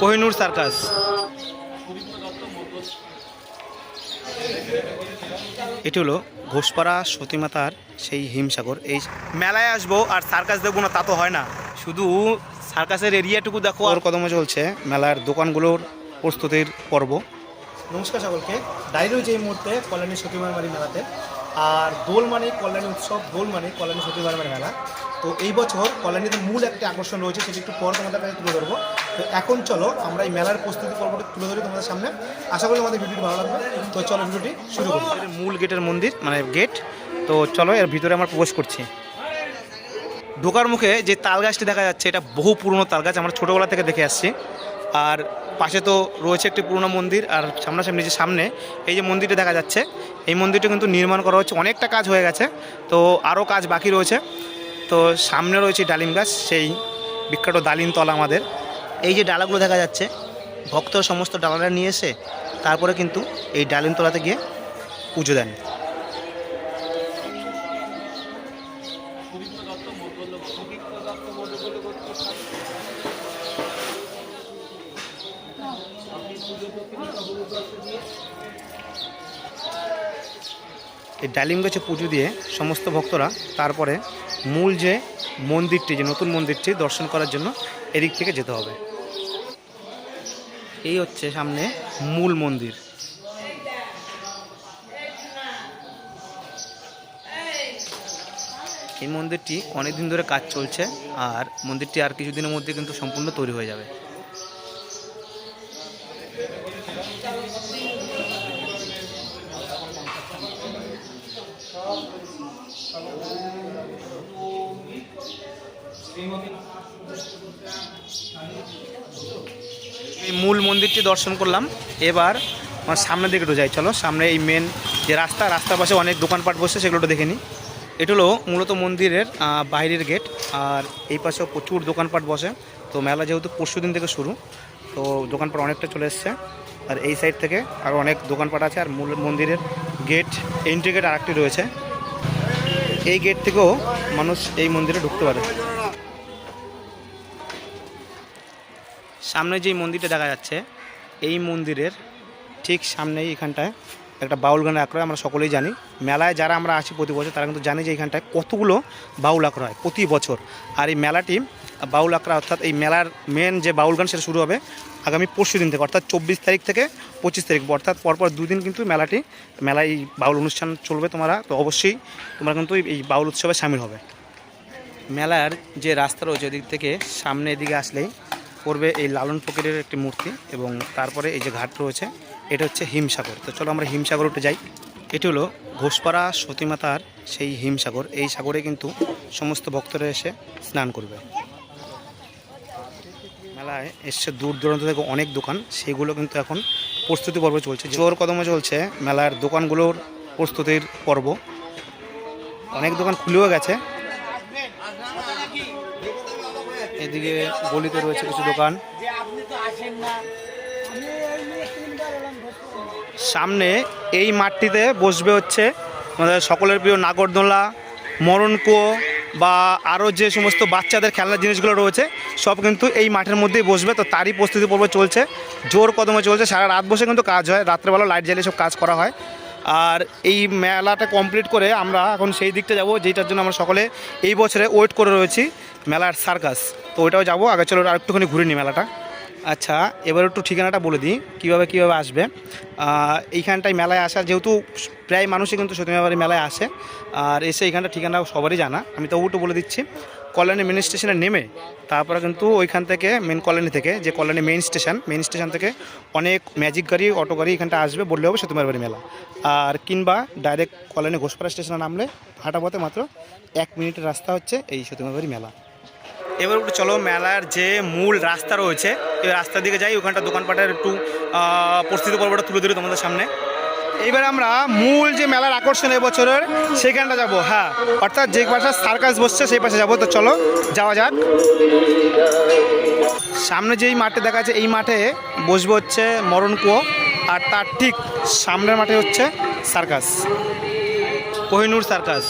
Kohinoor circus. এটি হলো ঘোষপাড়া সতীমাতার সেই হিমসাগর। এই মেলায় আসব আর সার্কাস দেখব না তা তো হয় না। শুধু সার্কাসের এরিয়াটুকু দেখো আর কদমে চলছে মেলার দোকানগুলোর প্রস্তুতির পর্ব। নমস্কার সকলকে। দাঁড়িয়ে রয়েছে এই মুহূর্তে কল্যাণী সতীমার বাড়ি মেলাতে। আর দোল মানে কল্যাণী উৎসব দোল মানে কল্যাণী সতীমার বাড়ি মেলা। তো এই বছর কল্যাণীতে মূল একটা আকর্ষণ রয়েছে, সেটি একটু পর তোমাদের কাছে তুলে ধরবো। তো এখন চলো, আমরা এই মেলার প্রস্তুতি পর্বটি তুলে ধরি তোমাদের সামনে। আশা করি আমাদের ভিডিওটি ভালো লাগবে। তো চলো ভিডিওটি শুরু করি। মূল গেটের মন্দির মানে গেট। তো চলো, এর ভিতরে আমরা প্রবেশ করছি। ঢোকার মুখে যে তাল গাছটি দেখা যাচ্ছে, এটা বহু পুরনো তাল গাছ, আমরা ছোটোবেলা থেকে দেখে আসছি। আর পাশে তো রয়েছে একটি পুরনো মন্দির, আর সামনাসামনি যে সামনে এই যে মন্দিরটা দেখা যাচ্ছে, এই মন্দিরটা কিন্তু নির্মাণ করা হচ্ছে, অনেকটা কাজ হয়ে গেছে। তো আরও কাজ বাকি রয়েছে। তো সামনে রয়েছে ডালিম গাছ, সেই বিখ্যাত ডালিম তলা আমাদের। এই যে ডালাগুলো দেখা যাচ্ছে, ভক্ত সমস্ত ডালাটা নিয়ে এসে তারপরে কিন্তু এই ডালিম তলাতে গিয়ে পুজো দেন। এই ডালিম গাছে পুজো দিয়ে সমস্ত ভক্তরা তারপরে মূল যে মন্দিরটি, যে নতুন মন্দিরটি দর্শন করার জন্য এদিক থেকে যেতে হবে। এই হচ্ছে সামনে মূল মন্দির। এই মন্দিরটি অনেক দিন ধরে কাজ চলছে আর মন্দিরটি আর কিছুদিনের মধ্যে কিন্তু সম্পূর্ণ তৈরি হয়ে যাবে। এই মূল মন্দিরটি দর্শন করলাম। এবার আমার সামনের দিকে একটু যাই, চলো। সামনে এই মেন যে রাস্তা, রাস্তার পাশে অনেক দোকানপাট বসে সেগুলো দেখে নিই। এটা হলো মূলত মন্দিরের বাইরের গেট আর এই পাশেও প্রচুর দোকানপাট বসে। তো মেলা যেহেতু পরশু দিন থেকে শুরু, তো দোকানপাট অনেকটা চলে এসছে। আর এই সাইড থেকে আরও অনেক দোকানপাট আছে, আর মূল মন্দিরের গেট এন্ট্রি গেট আরেকটি রয়েছে। এই গেট থেকেও মানুষ এই মন্দিরে ঢুকতে পারে। সামনে যে মন্দিরটা দেখা যাচ্ছে, এই মন্দিরের ঠিক সামনেই এখানটায় একটা বাউল গানের আঁকড়া আমরা সকলেই জানি। মেলায় যারা আমরা আসি প্রতি বছর, তারা কিন্তু জানি যে এখানটায় কতগুলো বাউল আঁকড়া হয় প্রতি বছর। আর এই মেলাটি বাউল আঁকড়া, অর্থাৎ এই মেলার মেন যে বাউল গান সেটা শুরু হবে আগামী পরশু দিন থেকে, অর্থাৎ চব্বিশ তারিখ থেকে পঁচিশ তারিখ, অর্থাৎ পরপর দুদিন কিন্তু মেলাটি, মেলায় এই বাউল অনুষ্ঠান চলবে তোমরা, তো অবশ্যই তোমরা কিন্তু এই বাউল উৎসবে সামিল হবে। মেলার যে রাস্তা রয়েছে ওদিক থেকে, সামনে এদিকে আসলেই পড়বে এই লালন ফকিরের একটি মূর্তি এবং তারপরে এই যে ঘাট রয়েছে, এটা হচ্ছে হিমসাগর। তো চলো আমরা হিমসাগর উঠে যাই। এটি হলো ঘোষপাড়া সতীমাতার সেই হিমসাগর। এই সাগরে কিন্তু সমস্ত ভক্তরা এসে স্নান করবে। মেলায় এসছে দূর দূরান্ত থেকে অনেক দোকান। সেগুলো কিন্তু এখন প্রস্তুতি পর্ব চলছে। জোর কদমে চলছে মেলার দোকানগুলোর প্রস্তুতির পর্ব। অনেক দোকান খুলেও গেছে। এদিকে গলিতে রয়েছে কিছু দোকান। সামনে এই মাঠটিতে বসবে হচ্ছে আমাদের সকলের প্রিয় নাগরদোলা, মরণকুয়ো বা আরও যে সমস্ত বাচ্চাদের খেলনার জিনিসগুলো রয়েছে, সব কিন্তু এই মাঠের মধ্যেই বসবে। তো তারই প্রস্তুতি পর্ব চলছে। জোর কদমে চলছে। সারা রাত বসে কিন্তু কাজ হয়। রাত্রেবেলা লাইট জ্বালিয়ে সব কাজ করা হয়। আর এই মেলাটা কমপ্লিট করে আমরা এখন সেই দিকটা যাব যেটার জন্য আমরা সকলে এই বছরে ওয়েট করে রয়েছি, মেলার সার্কাস তো ওইটাও যাব। আগে চলো আর একটুখানি ঘুরে মেলাটা। আচ্ছা এবার একটু ঠিকানাটা বলে দিই, কীভাবে কীভাবে আসবে। এইখানটায় মেলায় আসার যেহেতু প্রায় মানুষই কিন্তু সতীমাবাড়ি মেলায় আসে, আর এসে এইখানটা ঠিকানা সবারই জানা। আমি তবু একটু বলে দিচ্ছি, কল্যাণী মেন স্টেশনে নেমে তারপরে কিন্তু ওইখান থেকে মেন কল্যাণী থেকে, যে Kalyani main station main station থেকে অনেক ম্যাজিক গাড়ি অটো গাড়ি এখানটা আসবে, বললে হবে সতীমারবাড়ি মেলা। আর কিংবা ডাইরেক্ট কল্যাণী ঘোষপাড়া স্টেশনে নামলে হাঁটা পথে মাত্র এক মিনিটের রাস্তা হচ্ছে এই সতীমারবাড়ি মেলা। এবার একটু চলো মেলার যে মূল রাস্তা রয়েছে এই রাস্তার দিকে যাই ওখানটা দোকানপাটের একটু আহ, প্রস্তুতি পর্বটা তুলে ধরি তোমাদের সামনে। এইবার আমরা মূল যে মেলার আকর্ষণ এবছরের সেখানটা যাব হ্যাঁ। অর্থাৎ যে পাশে সার্কাস বসছে সেই পাশে যাব তো চলো যাওয়া যাক। সামনে যেই মাঠে দেখা যাচ্ছে এই মাঠে বসবো হচ্ছে মরণকুয়ো আর তার ঠিক সামনের মাঠে হচ্ছে সার্কাস। কোহিনুর সার্কাস,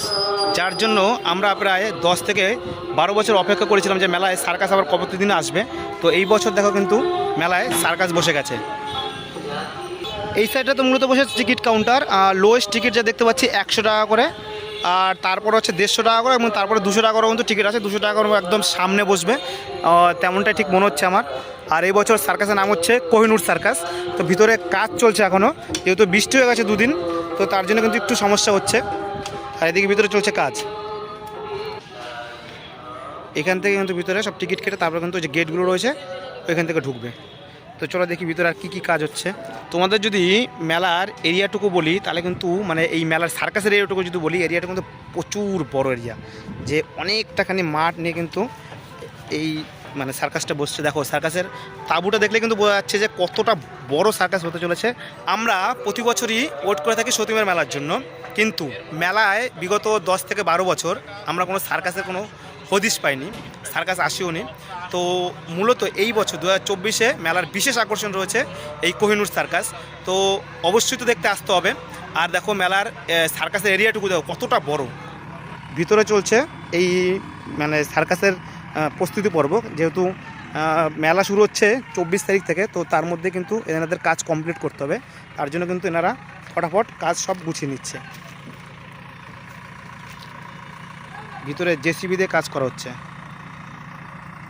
যার জন্য আমরা প্রায় দশ থেকে বারো বছর অপেক্ষা করেছিলাম যে মেলায় সার্কাস আবার কত দিনে আসবে। তো এই বছর দেখো কিন্তু মেলায় সার্কাস বসে গেছে। এই সাইডে তো মূলত বসে টিকিট কাউন্টার লোয়েস্ট টিকিট যা দেখতে পাচ্ছি একশো টাকা করে, আর তারপর হচ্ছে দেড়শো টাকা করে এবং তারপরে দুশো টাকা করে কিন্তু টিকিট আছে, দুশো টাকা করে একদম সামনে বসবে। তেমনটাই ঠিক মনে হচ্ছে আমার। আর এই বছর সার্কাসের নাম হচ্ছে কোহিনুর সার্কাস। তো ভিতরে কাজ চলছে এখনও যেহেতু বৃষ্টি হয়ে গেছে দুদিন তো তার জন্য কিন্তু একটু সমস্যা হচ্ছে। আর এদিকে ভিতরে চলছে কাজ। এখান থেকে কিন্তু ভিতরে সব টিকিট কেটে তারপরে কিন্তু যে গেটগুলো রয়েছে, ওইখান থেকে ঢুকবে। তো চলো দেখি ভিতরে আর কী কী কাজ হচ্ছে। তোমাদের যদি মেলার এরিয়াটুকু বলি, তাহলে কিন্তু মানে এই মেলার সার্কাসের এরিয়াটুকু যদি বলি, এরিয়াটা কিন্তু প্রচুর বড় এরিয়া। যে অনেকটাখানি মাঠ নিয়ে কিন্তু এই মানে সার্কাসটা বসছে। দেখো, সার্কাসের তাঁবুটা দেখলে কিন্তু বোঝা যাচ্ছে যে কতটা বড় সার্কাস হতে চলেছে। আমরা প্রতি বছরই ওয়েট করে থাকি সতীমের মেলার জন্য। কিন্তু মেলায় বিগত দশ থেকে বারো বছর আমরা কোনো সার্কাসের কোনো হদিশ পাইনি, সার্কাস আসিও নি। তো মূলত এই বছর দু চব্বিশে মেলার বিশেষ আকর্ষণ রয়েছে এই কোহিনুর সার্কাস। তো অবশ্যই তো দেখতে আসতে হবে। আর দেখো, মেলার সার্কাসের এরিয়াটুকু দেখো, কতটা বড়। ভিতরে চলছে এই মানে সার্কাসের প্রস্তুতি পর্ব। যেহেতু মেলা শুরু হচ্ছে চব্বিশ তারিখ থেকে, তো তার মধ্যে কিন্তু এনাদের কাজ কমপ্লিট করতে হবে। তার জন্য কিন্তু এনারা ফটাফট কাজ সব গুছিয়ে নিচ্ছে। ভিতরে জেসিবি দিয়ে কাজ করা হচ্ছে।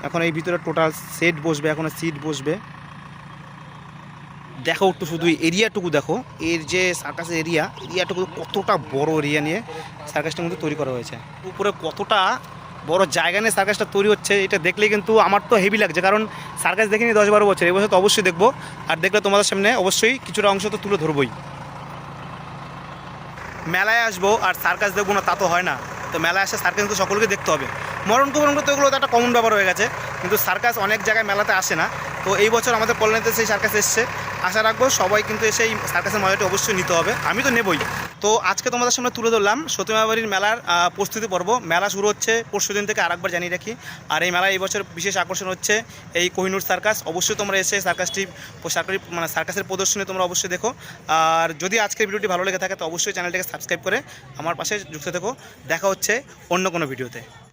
এখন এই ভিতরে টোটাল সেট বসবে, এখন সিট বসবে। দেখো একটু শুধু এরিয়াটুকু দেখো। এর যে সার্কাসের এরিয়া এরিয়াটুকু কতটা বড় এরিয়া নিয়ে সার্কাসটা কিন্তু তৈরি করা হয়েছে। উপরে কতটা বড় জায়গা নিয়ে সার্কাসটা তৈরি হচ্ছে, এটা দেখলেই কিন্তু আমার তো হেভি লাগছে। কারণ সার্কাস দেখিনি দশ বারো বছর, এবছর তো অবশ্যই দেখব। আর দেখলে তোমাদের সামনে অবশ্যই কিছুটা অংশ তো তুলে ধরবই। মেলায় আসব আর সার্কাস দেখব না, তা তো হয় না। তো মেলায় আসে সার্কাস কিন্তু সকলকে দেখতে হবে। মরণ কুমরণ তো এগুলো একটা কমন ব্যাপার হয়ে গেছে। কিন্তু সার্কাস অনেক জায়গায় মেলাতে আসে না। তো এই বছর আমাদের কল্যাণীতে সেই সার্কাস এসছে। আশা রাখব সবাই কিন্তু এসে এই সার্কাসের মজাটি অবশ্যই নিতে হবে। আমি তো নেবই। তো আজকে তোমাদের সামনে তুলে ধরলাম সতীমাবাড়ির মেলার প্রস্তুতি পর্ব। মেলা শুরু হচ্ছে পরশু দিন থেকে আরেকবার জানিয়ে রাখি। আর এই মেলায় এই বছর বিশেষ আকর্ষণ হচ্ছে এই কোহিনুর সার্কাস অবশ্যই তোমরা এসে সার্কাসটি সরকারি মানে সার্কাসের প্রদর্শনী তোমরা অবশ্যই দেখো। আর যদি আজকের ভিডিওটি ভালো লেগে থাকে, তো অবশ্যই চ্যানেলটাকে সাবস্ক্রাইব করে আমার পাশে যুক্ত থেকো। দেখা হচ্ছে অন্য কোনো ভিডিওতে।